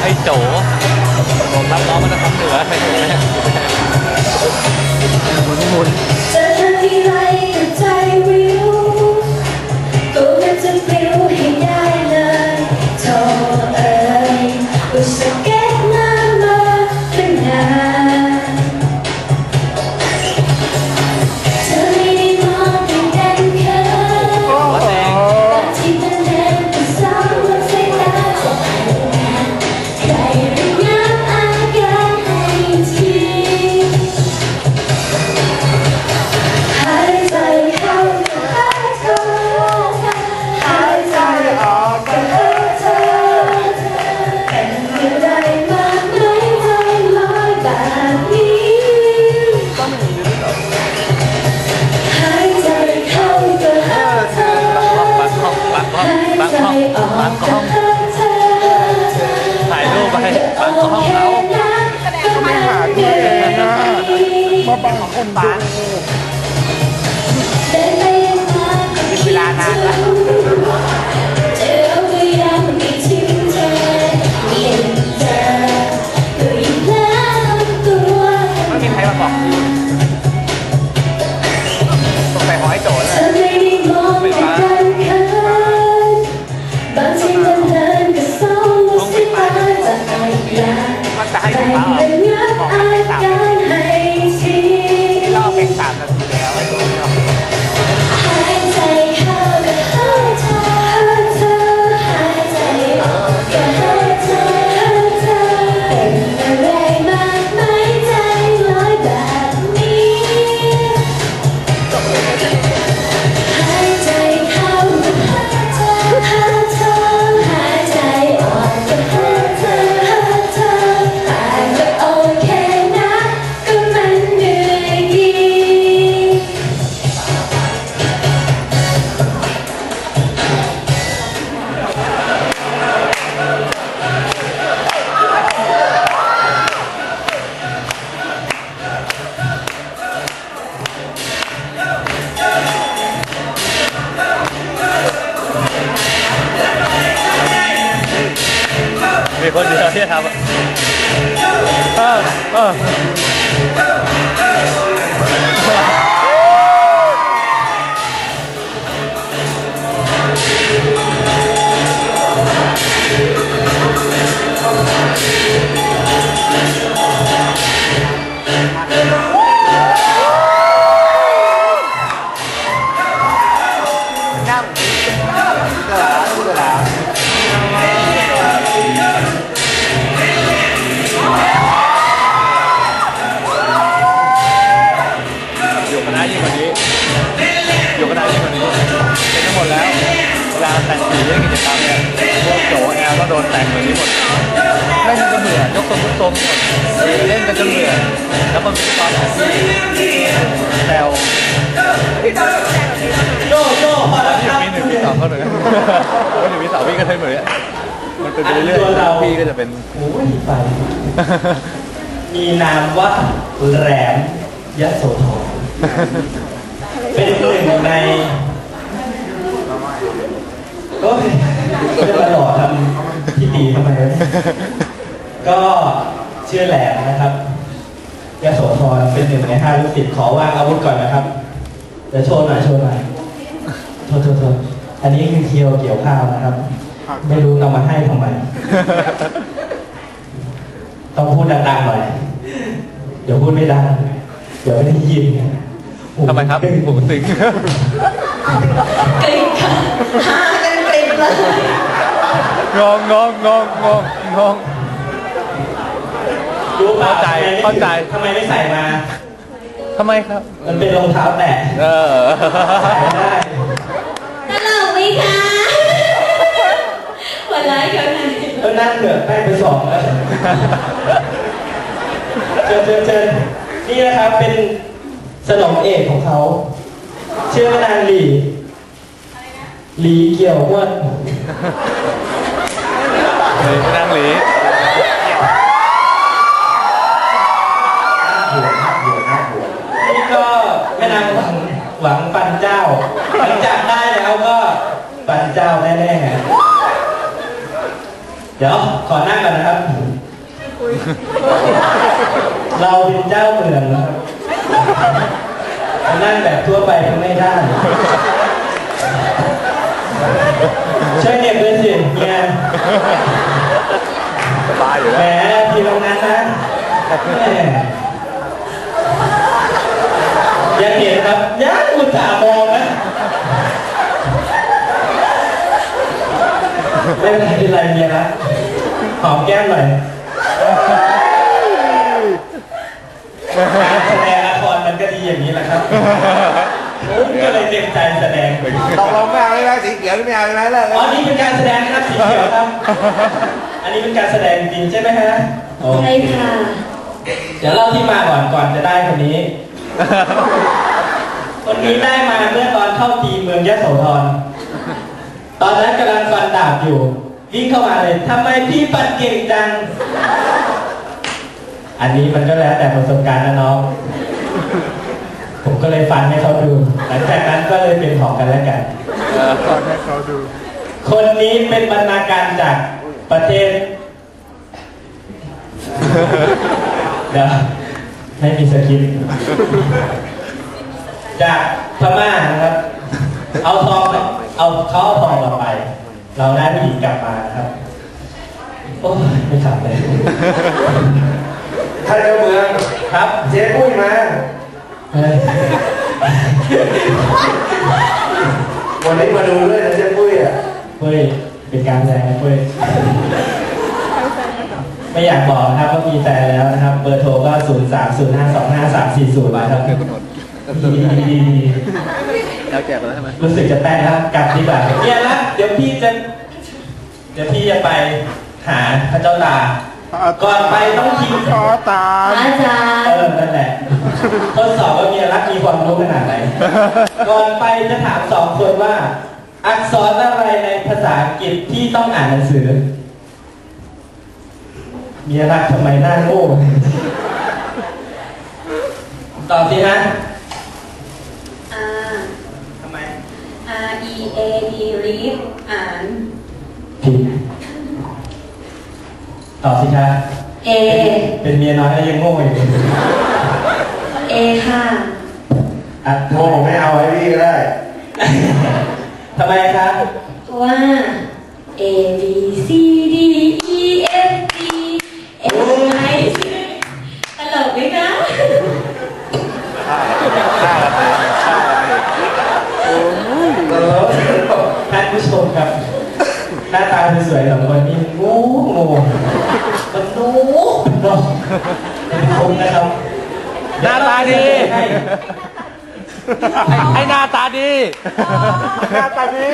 ไอ้โจผมรับน้องมาจากทางเหนือไอ้โจเลยหมุนหมุน Yeah. เป็นของคุฟ้าเป็นเวลานานละไม่มีใครมาบอกคุณสงขอให้โจทเลยเป็นฟ้าต้องเป็นฟ้าก็จะให้เป็นฟ้า 아. แอลก็โดนแต่งแบบนี้หมดเล่นก็เบื่อยกตรงยกตรงหมดเล่นกันจนเบื่อแล้วมันเป็นตอนที่แซวโจ้โจ้พอแล้วครับปีหนึ่งปีสองก็เหมือนกันปีหนึ่งปีสองพี่ก็เท่เหมือนมันเป็นไปเรื่อยๆพี่ก็จะเป็นโอ้ยไปมีนามว่าแหลมยะโสธรเป็นหนึ่งในก็จะมาหล่อทำ ดีทำไมวะเนี่ยก็ชื่อแหลมนะครับยะโสธรเป็นหนึ่งในห้าลูกศิษย์ขอวางอาวุธก่อนนะครับ เดี๋ยวโชว์หน่อยโชว์หน่อยโทษโทษโทษอันนี้คือเคียวเกี่ยวข้าวนะครับ ไม่รู้นำมาให้ทำไม ต้องพูดดังๆหน่อย เดี๋ยวพูดไม่ดัง เดี๋ยวไม่ได้ยินทำไมครับผมตึงกรีดค่ะหากันกรีดเลย งงงงงงงงงง รู้ปล่เข้าใจทำไมไม่เข้าใจ ทำไมไม่ใส่มา ทำไมครับ มันเป็นรองเท้าแตะเออ ใส่ได้ ตลกไหมคะหัวร้ายเขาหน่อยก็นั่งเดือดแป้งไปสองแล้วเชิญเชิญเชิญนี่นะครับ เป็นสนมเอกของเขา ชื่อว่านางหลีหลีเกี่ยวอ้วน หลีนั่งหลีนี่ก็แม่นางหวังหวังปันเจ้าหลังจากได้แล้วก็ปันเจ้าแน่ๆ เดี๋ยวขอนั่งก่อนนะครับ เราเป็นเจ้าเมืองนะครับนั่งแบบทั่วไปก็ไม่ได้ ช่วยเด็กด้วยสิเนี่ยสบายอยู่แหมแล้วทีตรงนั้นนะแหมอยังเห็นครับยังอุตส่าห์มองนะไม่เป็นไรไม่เป็นไรเมียนะหอมแก้มหน่อยแสดงละครมันก็ดีอย่างนี้แหละครับ ก็เลยเต็มใจแสดงตกลงไม่เอาใช่ไหมสีเขียวไม่เอาใช่ไหมเลิกอ๋อนี่เป็นการแสดงนะครับสีเขียวครับ อันนี้เป็นการแสดงจริงใช่ไหมฮะใช่ค่ะ เดี๋ยวเล่าที่มาก่อนก่อนจะได้คนนี้ คนนี้ได้มาเมื่อตอนเข้าทีมเมืองยะโสธร ตอนนั้นกำลังฟันดาบอยู่ วิ่งเข้ามาเลยทำไมพี่ปัดเก่งจัง อันนี้มันก็แล้วแต่ประสบการณ์นะน้อง ผมก็เลยฟันให้เขาดู หลังจากนั้นก็เลยเป็นของกันและกันตอนให้เขาดู คนนี้เป็นบรรณาการจากประเทศเดี๋ยวไม่มีสคริปต์จากพม่านะครับ เอาทองไปเอาเขาเอาทองเราไป เราได้ผู้หญิงกลับมานะครับ โอ้ยไม่ขับเลยท่านเจ้าเมืองครับ เจ๊ปุ้ยมาเฮ้ย วันนี้มาดูด้วยนะเจ๊ปุ้ยอะเฮ้ยเป็นการแสดงนะเฮ้ยไม่อยากบอกนะครับว่ามีแฟนแล้วนะครับ เบอร์โทรก็ 0 3 0 5 2 5 3 4 0มาครับเกินกำหนดดีแล้วแจกไปแล้วใช่ไหมรู้สึกจะแต้ครับกลับดีกว่าเนี่ยละเดี๋ยวพี่จะ เดี๋ยวพี่จะไปหาพระเจ้าตา ก่อนไปต้องคิดขอตาพมระอาจารเอย์อนั่นแหละทดสอบว่าเมียรักมีความรู้ขนาดไหน ก่อนไปจะถามสองคนว่า อักษรอะไรในภาษาอังกฤษที่ต้องอ่านหนังสือ เมียรักทำไมหน้าโง่ตอบสิฮะอ่าทำไม R E A D read อ่าน ผิด ตอบสิคะ A เป็นเมียน้อยแล้วยังโง่อยู่ A ค่ะอะโง่ไม่เอาไว้พี่ก็ได้ทำไมคะเพราะว่า A B C D E F G H I J ตลกไหมคะฆ่ากันเองฆ่ากันเองตลกท่านผู้ชมครับ หน้าตาสวยๆสองคนนี้งูงูมันนูมันนกเป็น คมนะครับหน้าตาดี ให้ไอ้หน้าตาดี หน้าตาดี